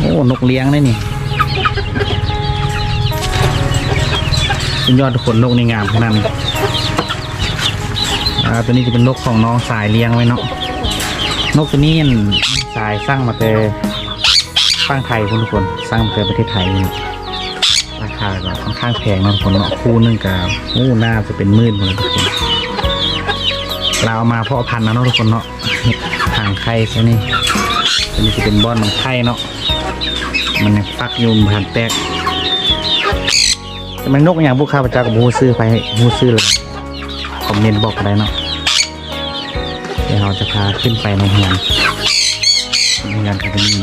โอ้นกเลี้ยงได้นี่สุดยอดทุกคนนกในงามขนาดนั้อ่าตัวนี้จะเป็นนกของน้องสายเลี้ยงไว้เนาะนกตัวนี้อั่นสายสร้างมาแต่สร้างไทยคุณทุกคนสร้างมาแต่ประเทศไทยนี่ราคาก็ค่อนข้างแพงนะทุกคนเนาะคู่นึงกับโอ้น่าจะเป็นหมื่นเลยทุกคนเราเอามาเพาะพันธุ์นะทุกคนเนาะหางไข่ใช่นี่อันนี้จะเป็นบอนของไข่เนาะ มันยักอยุมผ่านแตกแต่มันนกอย่างพวกข้าพเจ้ากับมูซื้อไปมูซื้อเลยคอมเมนต์บอกได้เนาะเดี๋ยวเราจะพาขึ้นไปในเฮือนเฮือนก็จะมี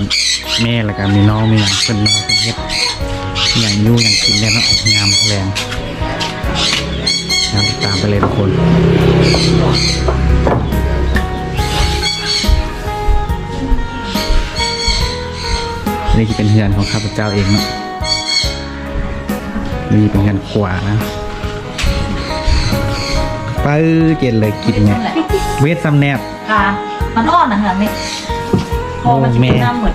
แม่แล้วก็มีน้องมีอย่างขึ้นมาเป็นเฮ็ดอย่างยูอย่างกินเนี่ยเนาะงามแรงตามไปเลยทุกคน นี่จะเป็นเฮือนของข้าพเจ้าเองเนาะนี่เป็นเฮือนขวานะปื้อเจนเลยกินเนี่ยเวทซัมแนบค่ะ มันอ่อนนะคะนี่พอมันจะเป็นน้ำหมด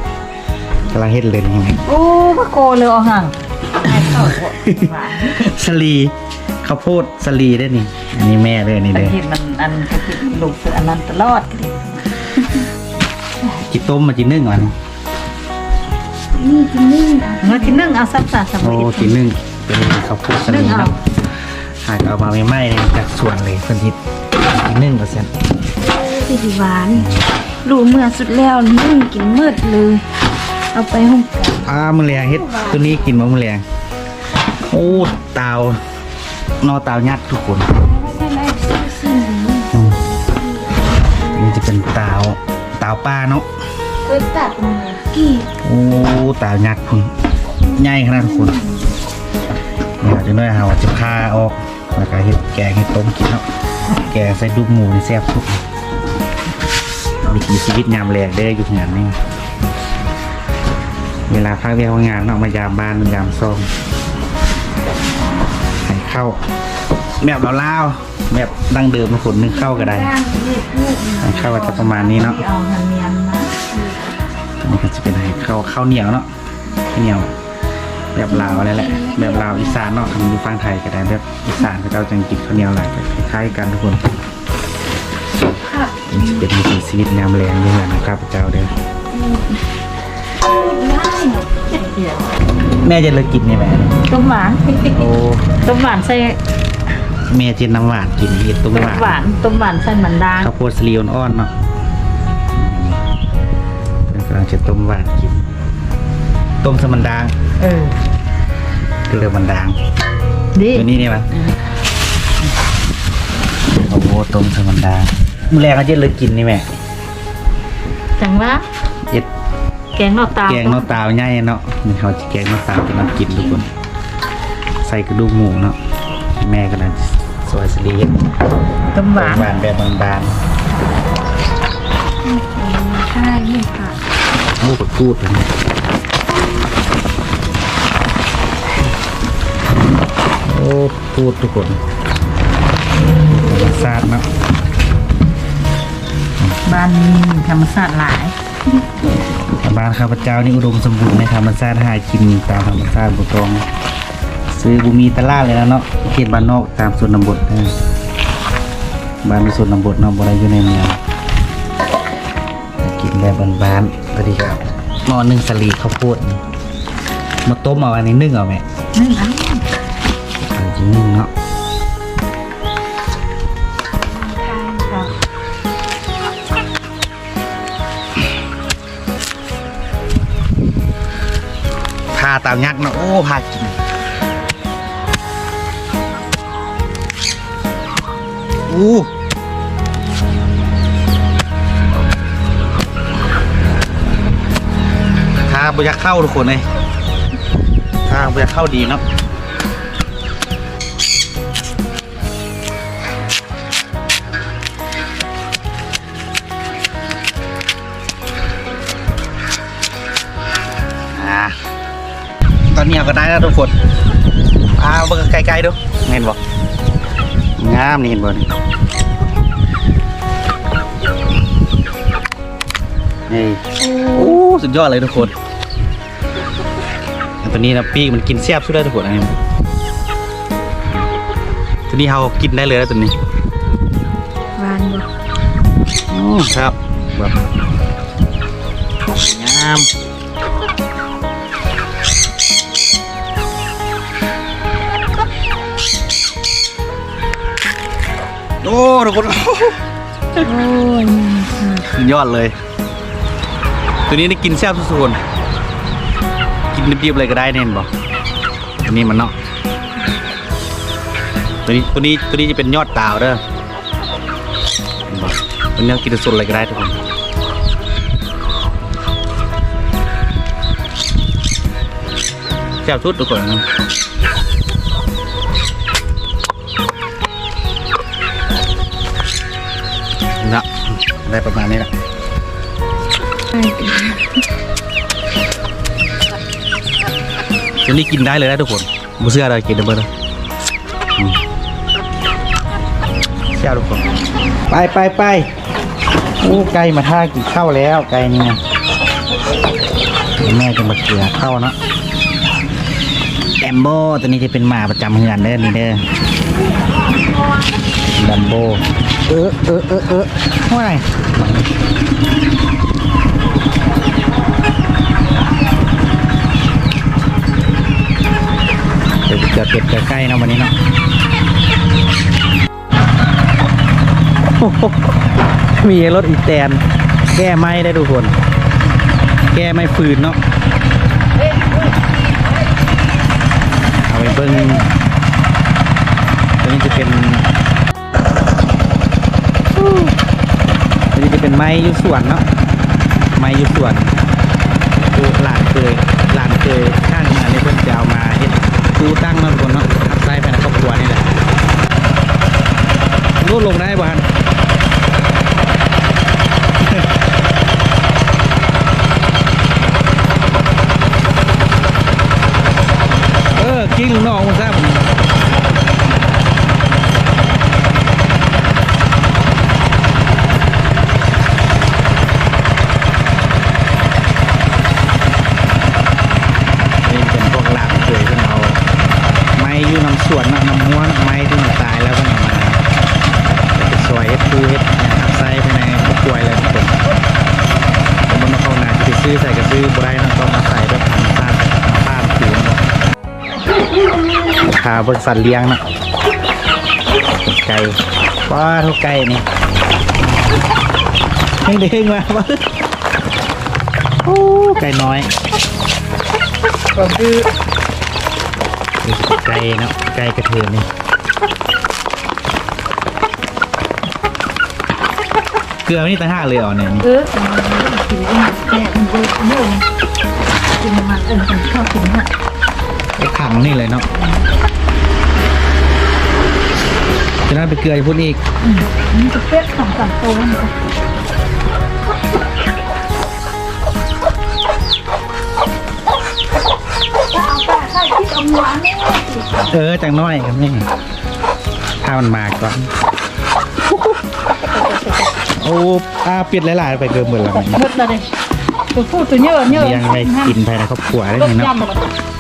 กำลังเฮ็ดเลยนี่ไงโอ้พระโกเลยเอาห่างไอ้เข้าหัวหวานสลีข้าวโพดสลีได้นี่ อันนี้แม่เลยนี่แต่เลยที่มันอันก็คือลูกคืออันนั้นตลอดเลยจิต้มมาจินึ่งก่อน นี่กินนึ่งเมื่อกินนึ่งเอาซับซาสโอ้มุนจินึ่งเป็นข้าวโพดสลีนึ่งเอาเนาะหากเอามาไม่ไหม้เลยจากสวนเลยเพิ่นฮิตจินึ่งก็เส้นสิหวานรู้เมื่อสุดแล้วนึ่งกินมืดเลยเอาไปห้องอ่ามือแรงเฮ็ดตัวนี้กินมามือแรงโอ้ตาวนอตาวยัดทุกคนได้ไล่ซื้อสิ่งนี้อืมนี่จะเป็นตาวตาวปลาเนาะ เคยตัดมากี่โอ้ตายักษ์คุณใหญ่ขนาดทุกคนเนี่ยจะน้อยเราจะพาออกแล้วก็เห็ดแกงเห็ดต้มกินเนาะแกงใส่ดุกหมูนี่แซ่บสุดวิถีชีวิตยามแรงได้อยู่งานนี่เวลาพักเรียกว่างานเนาะมายามบ้านยามซ่อมให้เข้าแบบลาวๆแบบดั้งเดิมคนนึงเข้าก็ได้เล็ดลูกให้เข้าก็จะประมาณนี้เนาะ นเนียนนะอันนี้ก็จะเป็นให้ข้าวข้าวเหนียวเนาะข้าวเหนียว แบบลาวอะไรแหละ แบบลาวอีสานเนาะทำอยู่ฟังไทยก็ได้แบบอีสานก็เราจังกินข้าวเหนียวหลายก็คล้ายๆกันทุกคนผักนี่จะเป็นวิถีชีวิตยามแรงด้วยนะครับเจ้าเด้อง่ายเดี๋ยวแม่จะเลิกกินนี่ไหมต้มหวานโอ้ต้มหวานใส่แม่จินน้ำหวานกินเย็ดตุ้มหวานหวานต้มหวานใส่มันดางข้าวโพดสลีอ่อนๆเนาะังจะต้มหวานกิน ต้มสมันดางเออก็เลยมันดางดีตัวนี้นี่มั้ยโอ้โหต้มสมันดางมื้อแรกเขาจะเลิกกินนี่แม่จังว่าเย็ดแกงนอกตาแกงนาะตาวใหญ่เนาะนี่เขาจะแกงนาะตาวจะมากินทุกคน ใส่กระดูกหมูเนาะแม่กำลังซอยสลีดต้มหวานบานแบบบานใช่ไม่ผัก ๆโอ้กดพูดเลยเนี่ยโอ้พูดทุกคนธรรมชาติเนาะบ้านนี้ธรรมชาติหลายบ้านข้าพเจ้านี่อุดมสมบูรณ์ในธรรมชาติหากินตามธรรมชาติบุตรงซื้อบุมีตลาดเลยนะเนาะเขตบ้านนอกตามส่วนบทนะบ้านในส่วนบทเนาะบ่ได้อยู่ในเมืองกิน แบบบ้านๆพอดีครับหม้อนึ่งสลีข้าวโพดมาต้มเอาอันนี้นึ่งเอาแม่นึ่งเอันเอาจริงนึ่งเนาะพาตามยักษ์เนาะโอ้พากินอู้างบยากเข้าทุกคนเลยทางบอยากเข้าดีนะตอนนี้เอาก็ได้แล้วทุกคนเอาเบิ่งไกลๆดูเห็นบ่งามนี่เห็นบ่นี่นี่โอ้สุดยอดเลยทุกคน ตัวนี้นะปีกมันกินแซ่บสุดแล้วทุกคนอันนี้ตัวนี้เรากินได้เลยแล้วตัวนี้หวานบ่อืมครับแบบงามโอ้ทุกคนโอ้ยสุดยอดเลย ตัวนี้ได้กินแซ่บสุดๆคนกิน ดิบๆเลยก็ได้เน่นบอกตัวนี้มันเนาะตัวนี้ตัวนี้ตัวนี้จะเป็นยอดดาวเด้อบอกตัวนี้กินสดเลยก็ได้ทุกคนแซ่บสุดทุกคนนะนะได้ประมาณนี้แหละ ตัวนี้กินได้เลยนะทุกคนบุเสื้ออะไรกินได้เบอร์เลเชื่อทุกคน ไปไปไปโอ้ไก่มาท่ากินข้าวแล้วไก่นี่นะแม่จะมาเกลือข้าวเนาะแอมโบตัวนี้จะเป็นหมาประจำเฮือนเด้อนี่เด้อดัมโบ เออเออเออเออว่าไงเดี๋ย กิดเป็ดเกิดไก่เนาะวันนี้เนาะมีรถอีแตน แก้ไม้ได้ทุกคน แก้ไม่ฟืนเนาะเอาไปเบิ้งตัวนี้จะเป็นตัวนี้จะเป็นไม้ยุสวนเนาะไม้ยุสวนคือหลานเคยหลานเคยข้างมาในเพิ่นจะเอามา เฮ็ดตู้ตั้งมาคนเนาะทับไซไปนะครอบครัวนี่แหละรูดลงได้บ่ฮันเออกิ้งลูกน้องมันซะผมนี่เป็นพวกหลานเคยเพิ่นเอาไม้อยู่น้ำสวนเนาะน้ำม้วนไม้ที่มันตายแล้วเพิ่นเอามาไปซอยเฮ็ดตู้เฮ็ดทับไส้ภายในครอบครัวเลยทุกคนผมมันมาเข้าหนาจะไปซื้อใส่ก็ซื้อบ่ได้เนาะต้องมาใส่ด้วยพันผ้าผ้าผืนเนาะ ขาเบิกสัตว์เลี้ยงนะไก่ว้าทุกไก่นี่เด้งเด้งมาบ้าโอ้ไก่น้อยก็คือไก่เนาะไก่กระเทียมนี่เกลือนี่ต่างหากเลยเหรอเนี่ยนี่เออกินแก่มันเยอะเยอะกินมันเออฉันชอบกินอะไอ้ขังนี่เลยเนาะ จะน่าไปเกลืออย่าพูดอีกมันจะเป็ดสองสามตัวมันก็เอาป้าใส่ที่เอาหวานนี่เออจังน้อยครับนี่ถ้ามันมาก่อนโอ้อาเปลี่ยนหลายๆไปเกินหมดแล้วมันหมดเลยตัวผู้ตัวเยอะเยอะเลี้ยงไปกินภายในครอบครัวได้ต้มนี่เนาะยำหมดนะ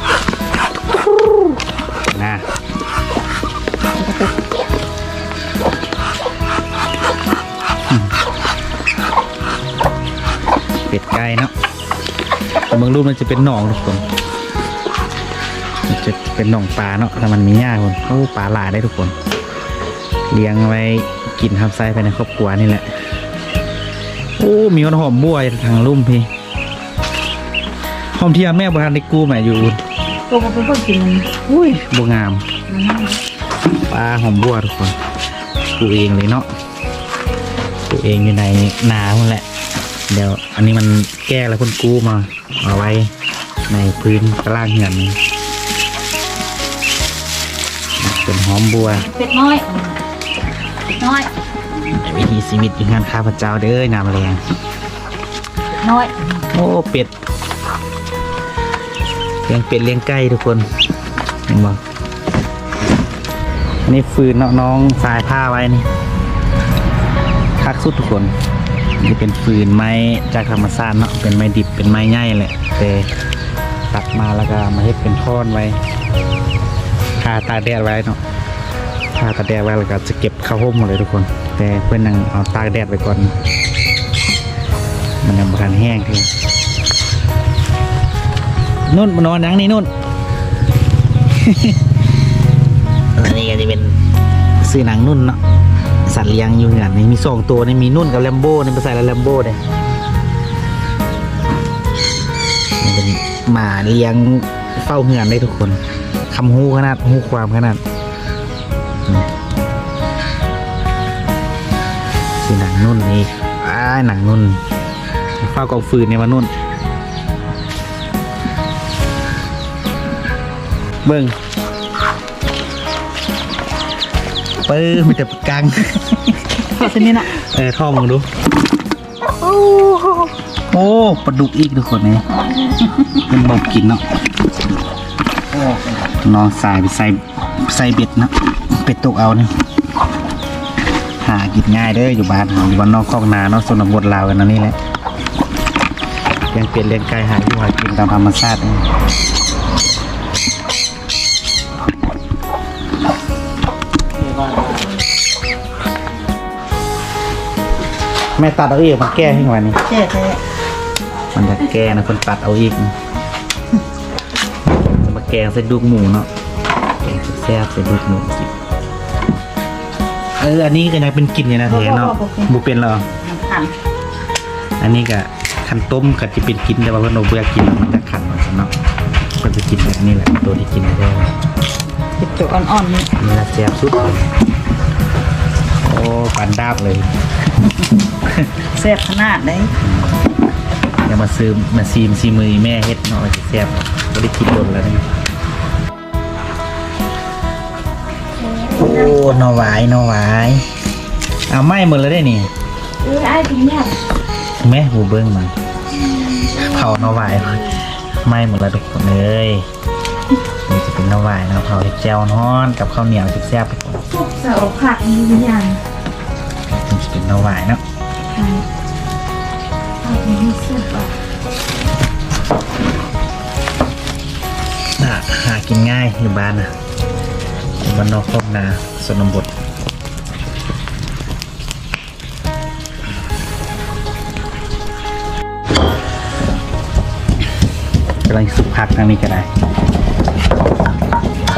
เป็ดไก่เนาะแต่บางรูปมันจะเป็นหนองทุกคนมันจะเป็นหนองปลาเนาะถ้ามันมีหญ้าคนโอ้ปลาหลายได้ทุกคน เลี้ยงไว้กินทำไส้ภายในครอบครัวนี่แหละโอ้มีคนหอมบัวทางลุ่มพี่หอมเทียมแม่บรานได้กู้แม่อยู่อุ่นตัวมันเป็นคนกินอุ้ยบัวงามปลาหอมบัวทุกคนปลูกเองเลยเนาะปลูกเองอยู่ในนาหมดแหละ เดี๋ยวอันนี้มันแก้แล้วคนกู้มาเอาไว้ในพื้นกระล่างเหือนนี่เป็นหอมบัวเป็ดน้อยเป็ดน้อยวิธีชีวิตอยู่งานข้าพเจ้าเด้อนามแรงน้อย โอ้เป็ดเลี้ยงเป็ดเลี้ยงไก่ทุกคนเห็นบ่อันนี้ฟืนเนาะน้องสายผ้าไว้นี่คักสุดทุกคน นี่เป็นฟืนไม้จากธรรมชาติเนาะเป็นไม้ดิบเป็นไม้ใหญ่แหละแต่ตัดมาแล้วก็มาเฮ็ดเป็นท่อนไว้ทาตากแดดไว้เนาะทาตากแดดไว้แล้วก็จะเก็บเข้าห่มหมดเลยทุกคน แต่เพื่อนยังเอาตากแดดไว้ก่อน มันยังบานแห้งทีนุ่นมานอนนังนี่นุ่นอันนี้ก็จะเป็นซื้อหนังนุ่นเนาะ สัตว์เลี้ยงอยู่เหมือนกันนี่มีสองตัวนี่มีนุ่นกับแลมโบ้นี่ไปใส่แล้วแลมโบ้เนี่ยมันเป็นหมาเลี้ยงเฝ้าเหือนได้ทุกคนคำหูขนาดหูความขนาดอืมซื้อหนังนุ่นนี่อ้าหนังนุ่นเฝ้ากองฟืนเนี่ยมานุ่นเบิ้ง ปื้มมันจะกังขอเส้นนี้น่ะเออท่อมึงดูโอ้ปลาดุกอีกทุกคนนี่เป็นบอกกินเนาะน้องสายไปใส่ใส่เบ็ดเนาะเป็ดตกเอาเนี่ยหากินง่ายเด้ออยู่บ้านเราอยู่บ้านนอกคอกนาเนาะสนบทลาวกันเนาะนี่แหละเลี้ยงเป็ดเลี้ยงไก่หาอยู่หากินตามธรรมชาติ แม่ตัดเอาอีกมาแก้ให้หน่อยนี่แช่แท้มันจะแกงนะคนตัดเอาอีกจะมาแกงใส่ดูกหมูเนาะแกงแซ่บๆใส่ดูกหมูสิเอออันนี้ก็ยังเป็นกลิ่นอยู่นะเทเนาะบุเป็นเหรอน้ำขันอันนี้ก็คันต้มก็จะเป็นกลิ่นแต่ว่าเพื่อนเราเบื่อกินแล้วมันจะขันเหมือนกันเนาะก็จะกินแบบนี้แหละตัวที่กินได้เป็นตัวอ่อนๆนี่นี่ละแซ่บสุดเลยโอ้ปันดาบเลย แซ่บขนาดเลยอย่ามาซื้อมาซีมซีมือแม่เฮ็ดเนาะมันจะแซ่บไม่ได้กินโดนแล้วนี่โอ้หนอหวายหนอหวายเอาไหม้หมดแล้วได้นี่เอ้ยไอ้ถึงเนี่ยแม่หูเบิ้งมันเผาหนอหวายไหม้หมดแล้วทุกคนเลยนี่จะเป็นหนอหวายนะเผาเห็ดแจ่วฮ้อนกับข้าวเหนียวจะแซ่บไปก่อนจะเอาผักมีวิญญาณนี่จะ เป็นหนอหวเนาะน่ะหากินง่ายอยู่บ้านนะอยู่บ้านนอกคอกนาสนบทกำลังสุกผักทางนี้ก็ได้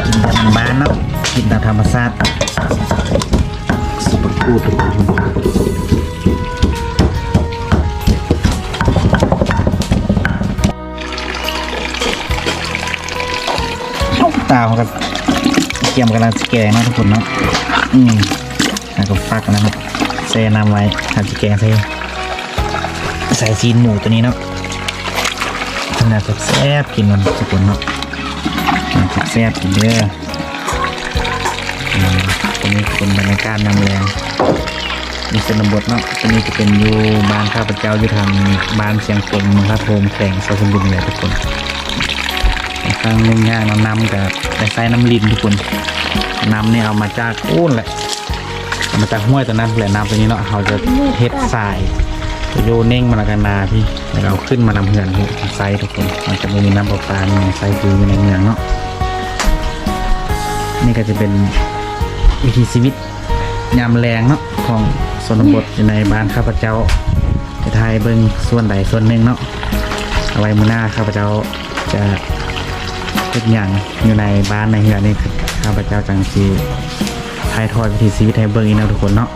กินแบบบ้านเนาะ กินตามธรรมชาติ สุปกูดทุกคนตาเขาก็เกี่ยมกำลังสแกงนะทุกคนเนาะอืมแล้วก็ฟักนะครับแช่น้ำไว้ทำสแกงใส่ใส่ซีนหมูตัวนี้เนาะขนาดแซ่บกินมันทุกคนเนาะแซ่บกินเด้อ ตัวนี้เป็นบรรยากาศนำแรงมีสนบทเนาะตัวนี้จะเป็นอยู่บ้านข้าพเจ้าอยู่ทางบ้านเชียงกงมืองพัทโพมแข่งเซาสมบุญเลยทุกคนข้างนุ่งย่างน้ำน้ำกับไปใส่น้ำลินทุกคน น้ำนี่เอามาจากอู้นแหละเอามาจากห้วยตัวนั้นแหละน้ำตัวนี้เนาะเขาจะเฮ็ดทรายจะโยเน่งมาละกันนาพี่แล้วเราขึ้นมานำเหือนไซส์ทุกคนมันจะไม่มีน้ำประปามีไซส์คืออยู่ในเมืองเนาะนี่ก็จะเป็น วิถีชีวิตยามแรงเนาะของสนบทอยู่ในบ้านข้าพเจ้าจะทายเบิ้งส่วนใดส่วนหนึ่งเนาะเอาไว้มือหน้าข้าพเจ้าจะทุกอย่างอยู่ในบ้านในเฮือนนี่ข้าพเจ้าจังสีทายทอดวิถีชีวิตให้เบิ้งอีกนะทุกคนเนาะ